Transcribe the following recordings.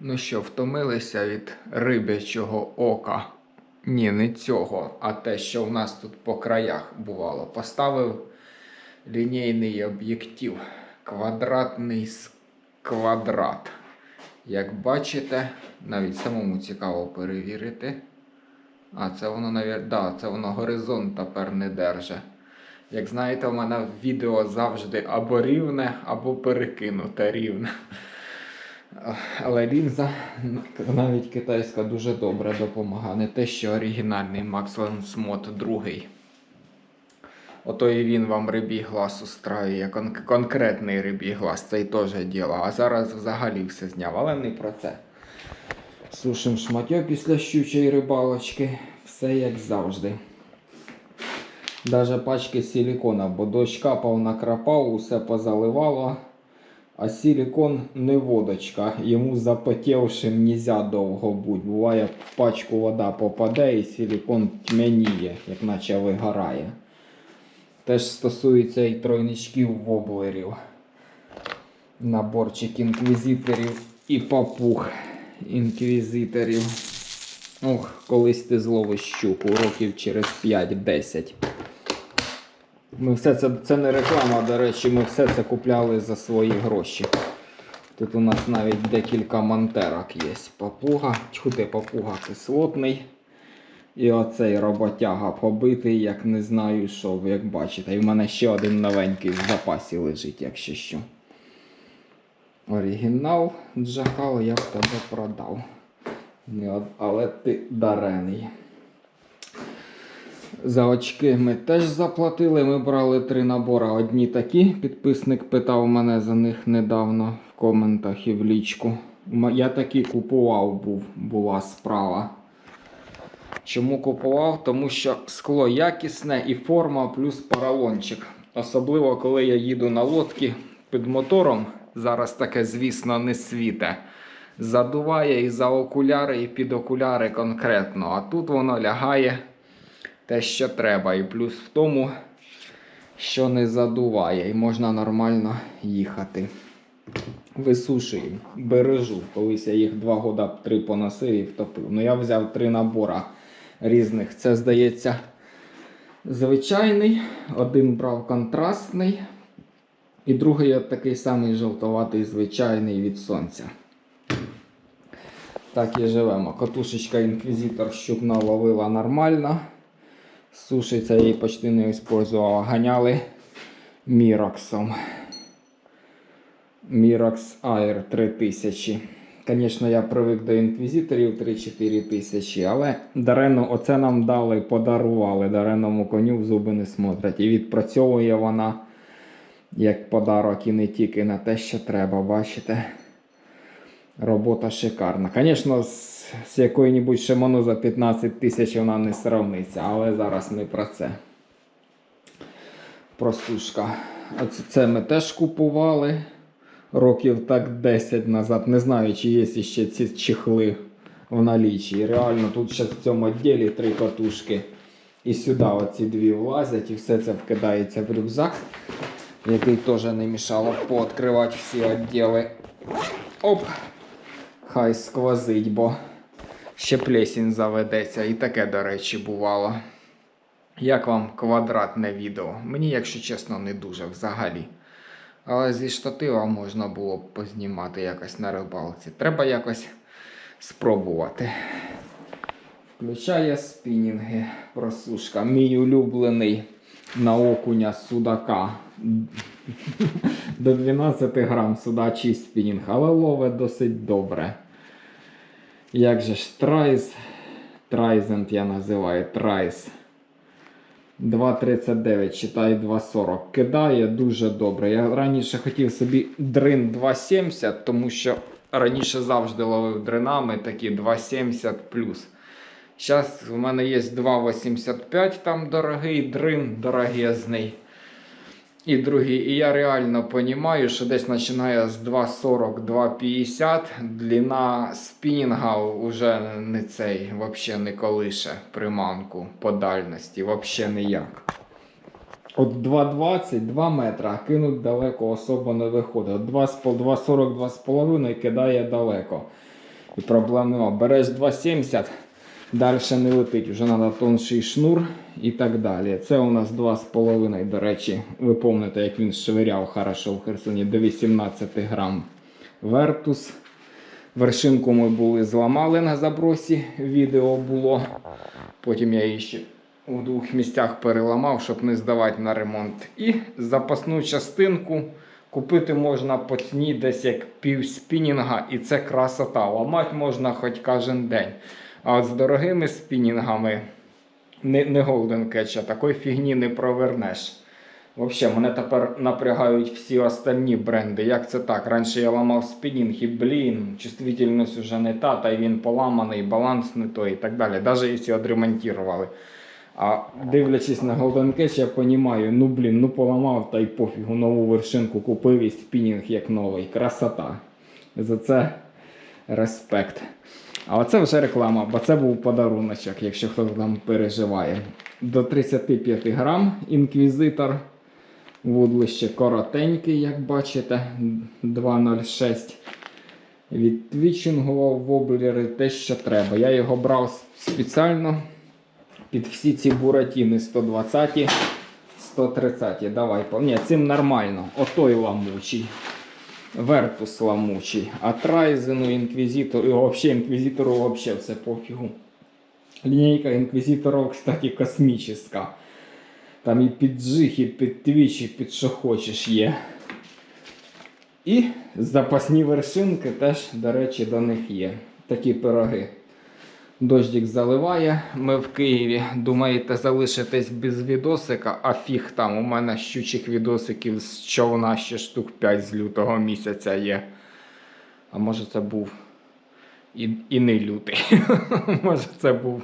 Ну що, втомилися від рибячого ока? Ні, не цього, а те, що в нас тут по краях бувало. Поставив лінійний об'єктив. Квадратний з квадрат. Як бачите, навіть самому цікаво перевірити. А, це воно, навіть, да, це воно горизонт тепер не держить. Як знаєте, у мене відео завжди або рівне, або перекинуте рівне. Але лінза, навіть китайська, дуже добре допомагає. Не те, що оригінальний Max Lens Mod 2. Ото і він вам рибій глаз устраює, кон- конкретний рибій глаз, це й теж діло. А зараз взагалі все зняв, але не про це. Сушим шматьо після щучої рибалочки, все як завжди. Даже пачки силікона, бо дощ капав, накрапав, усе позаливало. А силікон не водочка, йому запотівшим нельзя довго бути. Буває, в пачку вода попаде і силікон тьмяніє, як наче вигорає. Теж стосується і тройничків воблерів. Наборчик інквізиторів і папуг інквізиторів. Ох, колись ти зловиш щуку, років через 5-10. Ми все це, це не реклама, до речі, ми все це купляли за свої гроші. Тут у нас навіть декілька монтерок є. Папуга, чхути папуга кислотний. І оцей роботяга побитий, як не знаю що, як бачите. І в мене ще один новенький в запасі лежить, якщо що. Оригінал Джакал я в тебе продав. Але ти дарений. За очки ми теж заплатили. Ми брали три набори. Одні такі. Підписник питав мене за них недавно в коментах і в лічку. Я такі купував, був, була справа. Чому купував? Тому що скло якісне і форма плюс поролончик. Особливо, коли я їду на лодці під мотором. Зараз таке, звісно, не світе. Задуває і за окуляри, і під окуляри конкретно. А тут воно лягає те, що треба. І плюс в тому, що не задуває, і можна нормально їхати. Висушую, бережу. Колись я їх два года три поносив і втопив. Ну я взяв три набора різних. Це, здається, звичайний. Один брав контрастний. І другий от такий самий жовтоватий звичайний від сонця. Так і живемо. Катушечка інквізитор щукна ловила нормально. Сушиться її почти не використовував. Ганяли Міроксом. Mirax Air 3000. Звісно, я привик до інквізиторів 3-4 тисячі, але дарено оце нам дали, подарували. Дареному коню в зуби не смотрять. І відпрацьовує вона як подарок і не тільки на те, що треба, бачите. Робота шикарна. Звісно, з, якою-небудь Шиману за 15 тисяч вона не сравниться, але зараз не про це. Простушка. Оце це ми теж купували років так 10 назад. Не знаю, чи є ще ці чехли в налічі. Реально, тут ще в цьому відділі три катушки. І сюди оці дві влазять, і все це вкидається в рюкзак, який теж не мішало пооткривати всі відділи. Оп! Хай сквозить, бо ще плесінь заведеться. І таке, до речі, бувало. Як вам квадратне відео? Мені, якщо чесно, не дуже взагалі. Але зі штатива можна було б познімати якось на рибалці. Треба якось спробувати. Включає спінінги, просушка. Мій улюблений на окуня судака. До 12 грам судачий спінінг, але ловить досить добре. Як же ж трайз? Трайзент я називаю трайз. 2,39, читай 2,40. Кидає дуже добре. Я раніше хотів собі дрин 2,70, тому що раніше завжди ловив дринами такі 2,70 плюс. Зараз в мене є 2,85 там дорогий дрин, дорогезний. І другий. І я реально розумію, що десь починає з 2,40, 2,50. Длина спінінга вже не цей, взагалі не колише приманку по дальності, взагалі ніяк. От 2,20, 2 метра, кинуть далеко особо не виходить. От 2,40, 2,5 кидає далеко. І проблем нема. Береш 2,70, далі не летить, вже треба тонший шнур і так далі. Це у нас 2,5, до речі. Ви пам'ятаєте, як він швиряв хорошо в Херсоні до 18 грам. Вертус. Вершинку ми були зламали на забросі, відео було. Потім я її ще у двох місцях переламав, щоб не здавати на ремонт. І запасну частинку купити можна по ціні десь як пів спінінга, і це красота. Ламати можна хоч кожен день. А от з дорогими спінінгами, не, не Golden Catch, а такої фігні не провернеш. Взагалі, мене тепер напрягають всі остальні бренди. Як це так? Раніше я ламав спінінг і блін, чувствительність вже не та, та й він поламаний, баланс не той і так далі. Навіть якщо відремонтували. А дивлячись на Golden Catch, я розумію, ну блін, ну поламав та й пофігу, нову вершинку купив і спінінг як новий. Красота. За це респект. А оце вже реклама, бо це був подаруночок, якщо хтось там переживає. До 35 грам інквізитор. Вудлище коротенький, як бачите, 2,06. Відтвічингував воблери те, що треба. Я його брав спеціально під всі ці буратіни 120, 130. Давай, ні, цим нормально. Отой ламучий. Вертус ламучий. А Трайзену, інквізитор, і взагалі інквізитору взагалі все пофігу. Лінійка інквізиторів, кстати, космічна. Там і під джих, і під твіч, і під що хочеш є. І запасні вершинки теж, до речі, до них є. Такі пироги. Дождик заливає, ми в Києві. Думаєте, залишитесь без відосика, а фіг там. У мене щучих відосиків з човна ще штук 5 з лютого місяця є. А може це був і, і не лютий. може це був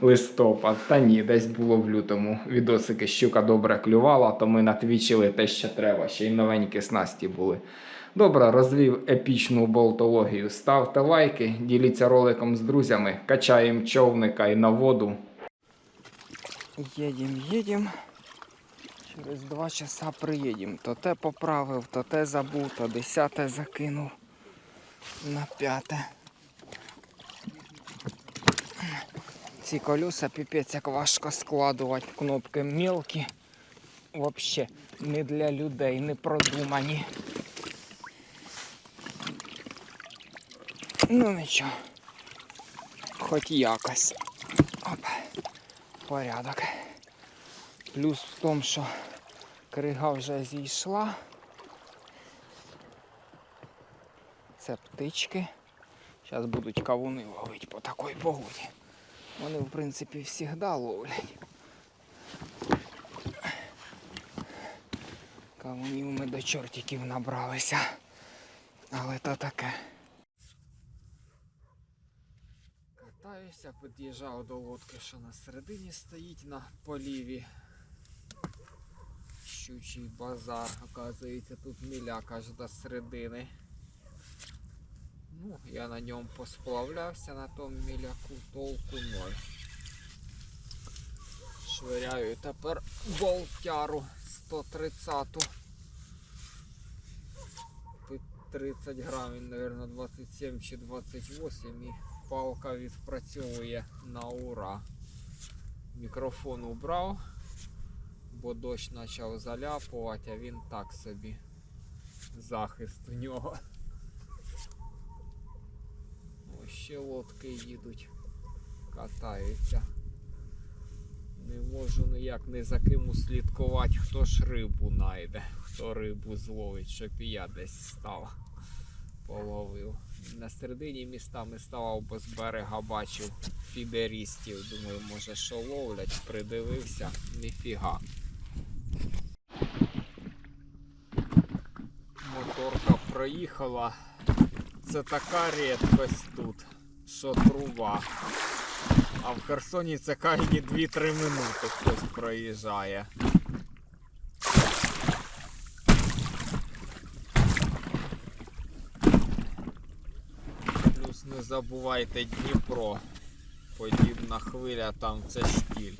листопад. Та ні, десь було в лютому. Відосики щука добре клювала, то ми натвічили те, що треба. Ще й новенькі снасті були. Добре, розвів епічну болтологію. Ставте лайки, діліться роликом з друзями, качаємо човника і на воду. Їдем, їдем. Через два часа приїдем. То те поправив, то те забув, то десяте закинув на п'яте. Ці колеса піпець як важко складувати, кнопки мілкі. Вообще не для людей, не продумані. Ну нічого. Хоч якось. Оп. Порядок. Плюс в тому, що крига вже зійшла. Це птички. Зараз будуть кавуни ловити по такій погоді. Вони, в принципі, завжди ловлять. Кавунів ми до чортиків набралися. Але то таке. Катаюся, під'їжджав до лодки, що на середині стоїть на поліві. Щучий базар. Оказується, тут міляк аж до середини. Ну, я на ньому посплавлявся на тому міляку, толку ноль. Швиряю тепер болтяру 130-ту. Під 30 грамів, мабуть, 27 чи 28 і палка відпрацьовує на ура. Мікрофон убрав, бо дощ почав заляпувати, а він так собі. Захист у нього. Ось ще лодки їдуть, катаються. Не можу ніяк не за ким услідкувати, хто ж рибу найде, хто рибу зловить, щоб і я десь став, половив. На середині містами ставав, бо з берега бачив фідерістів. Думаю, може що ловлять, придивився, ніфіга. Моторка проїхала. Це така рідкость тут, що труба. А в Херсоні це кожні 2-3 минути хтось проїжджає. не забувайте Дніпро. Подібна хвиля там це стіль.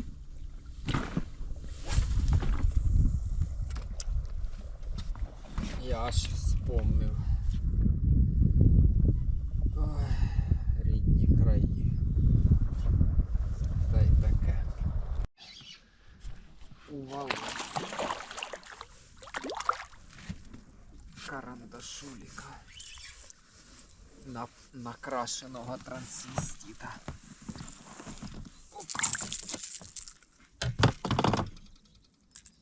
Я аж вспомнив. Ой, рідні краї. Та й таке. Увал. Карандашуліка на, накрашеного трансвестита.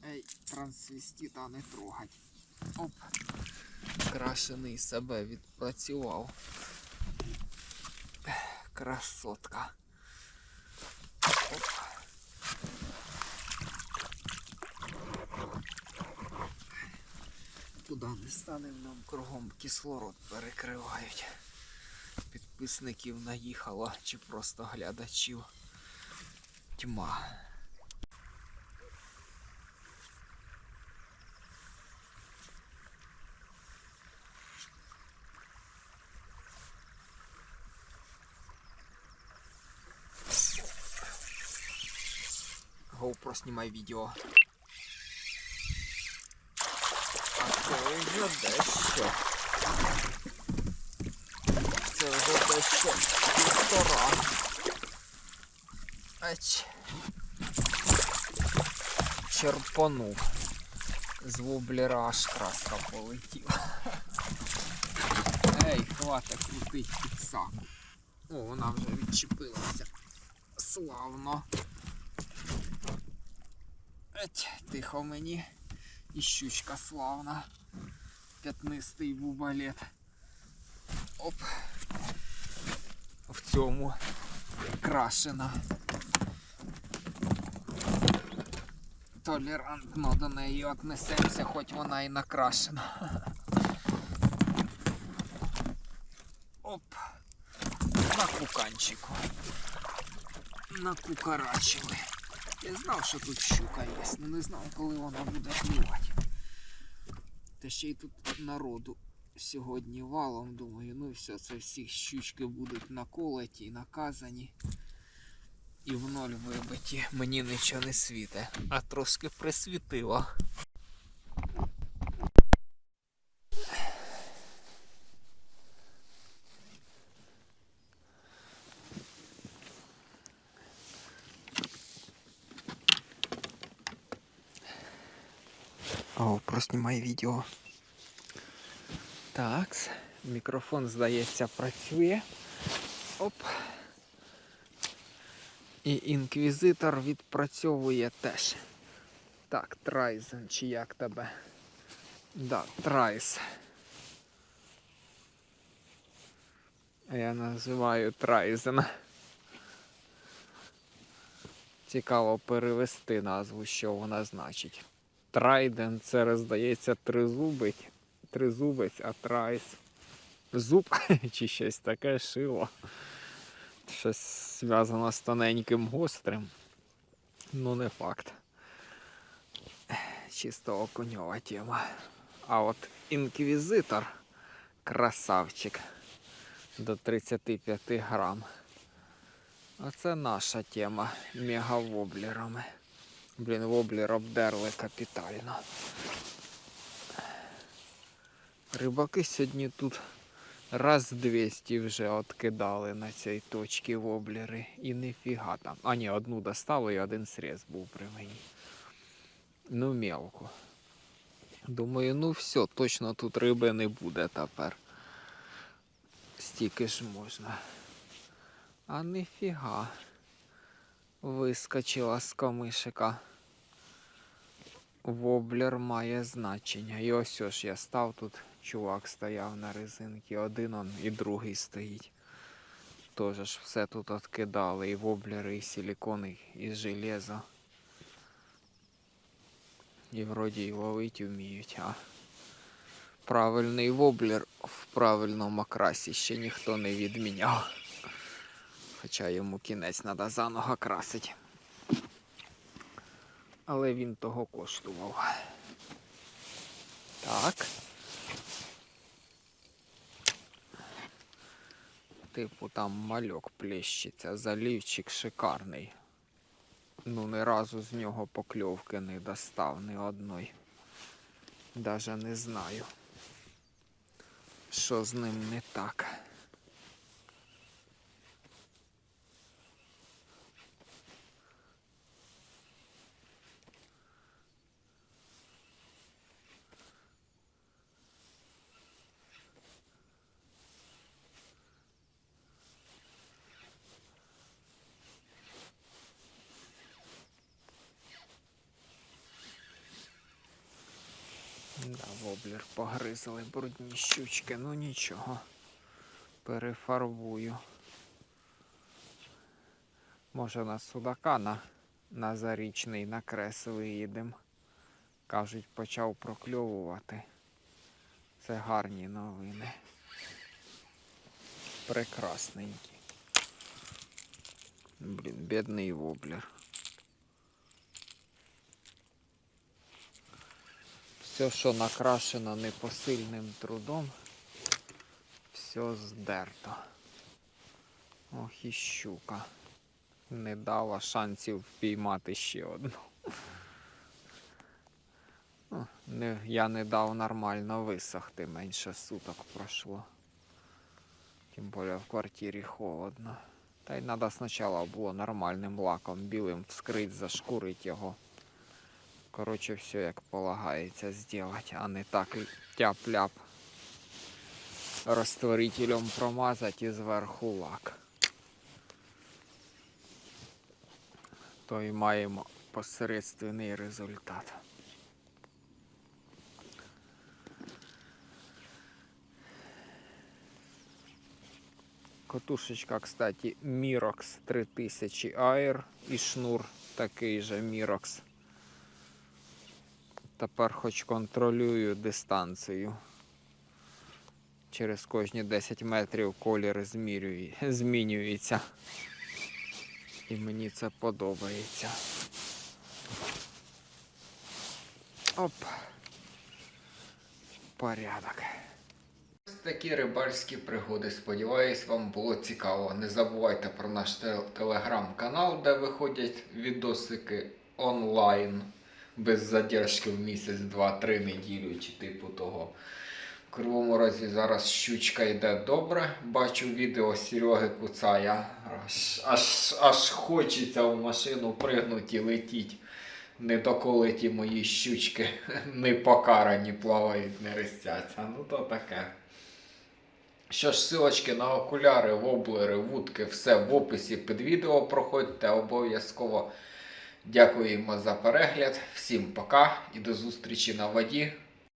Ей, трансвестита не трогать. Оп. Крашений себе відпрацював. Красотка. Оп. Куди не станемо, нам кругом кислород перекривають. Підписників наїхало чи просто глядачів. Тьма. GoPro знімай відео. А це вже дещо. Це дещо півтора. Еч. Черпанув. З воблера аж краска полетіла. Ей, хвата крутить підсаку. О, вона вже відчепилася. Славно. Еть, тихо мені. І щучка славна. П'ятнистий бубалет. Оп. Цьому крашена. Толерантно до неї отнесемося, хоч вона і накрашена. Оп. На куканчику. Накукарачили. Я знав, що тут щука є, не знав, коли вона буде клювати. Та ще й тут народу сьогодні валом, думаю, ну все, це всі щучки будуть наколоті наказані. І в ноль вибиті. Мені нічого не світе, а трошки присвітило. О, проснімай відео. Так, мікрофон, здається, працює. Оп. І інквізитор відпрацьовує теж. Так, Трайзен, чи як тебе? Да, Трайс. Я називаю Трайзен. Цікаво перевести назву, що вона значить. Трайден це здається тризубець, тризубець, а трайс. Зуб чи щось таке шило. Щось зв'язано з тоненьким гострим. Ну, не факт. Чисто окуньова тема. А от інквізитор красавчик до 35 грам. А це наша тема мегавоблерами. Блін, воблер обдерли капітально. Рибаки сьогодні тут раз 200 вже откидали на цій точці воблери. І ніфіга там. А ні, одну достали і один срез був при мені. Ну, мелко. Думаю, ну все, точно тут риби не буде тепер. Стільки ж можна. А ніфіга. Вискочила з камишика. Воблер має значення. І ось ж я став тут, чувак стояв на резинці, один он і другий стоїть. Тоже ж все тут откидали, і воблери, і силікони, і железо. І вроді і ловить вміють, а правильний воблер в правильному окрасі ще ніхто не відміняв. Хоча йому кінець треба заново красити. Але він того коштував. Так. Типу там мальок плещеться, залівчик шикарний. Ну, ні разу з нього покльовки не достав ні одної. Даже не знаю, що з ним не так. Воблер погризли брудні щучки, ну нічого. Перефарбую. Може на судака на, на зарічний на крес виїдем. Кажуть, почав прокльовувати. Це гарні новини. Прекрасненькі. Блін, бідний воблер. Все, що накрашено непосильним трудом, все здерто. Ох і щука. Не дала шансів впіймати ще одну. Ну, я не дав нормально висохти, менше суток пройшло. Тим більше в квартирі холодно. Та й треба спочатку було нормальним лаком білим вскрити, зашкурити його. Коротше, все як полагається зробити, а не так тяп-ляп розтворителем промазати і зверху лак. То і маємо посередственний результат. Катушечка, кстати, Mirox 3000 Air і шнур такий же Mirox. Тепер хоч контролюю дистанцію. Через кожні 10 метрів колір змірює, змінюється. І мені це подобається. Оп. Порядок. Ось такі рибальські пригоди. Сподіваюсь, вам було цікаво. Не забувайте про наш телеграм-канал, де виходять відосики онлайн без задержки в місяць, два-три неділю чи типу того. В Кривому Розі зараз щучка йде добре. Бачу відео Сереги Куцая. Аж, аж, аж хочеться в машину пригнути і летіть. Не доколи ті мої щучки не покарані плавають, не рестяться. Ну то таке. Що ж, силочки на окуляри, воблери, вудки, все в описі під відео проходьте обов'язково. Дякуємо за перегляд. Всім пока і до зустрічі на воді.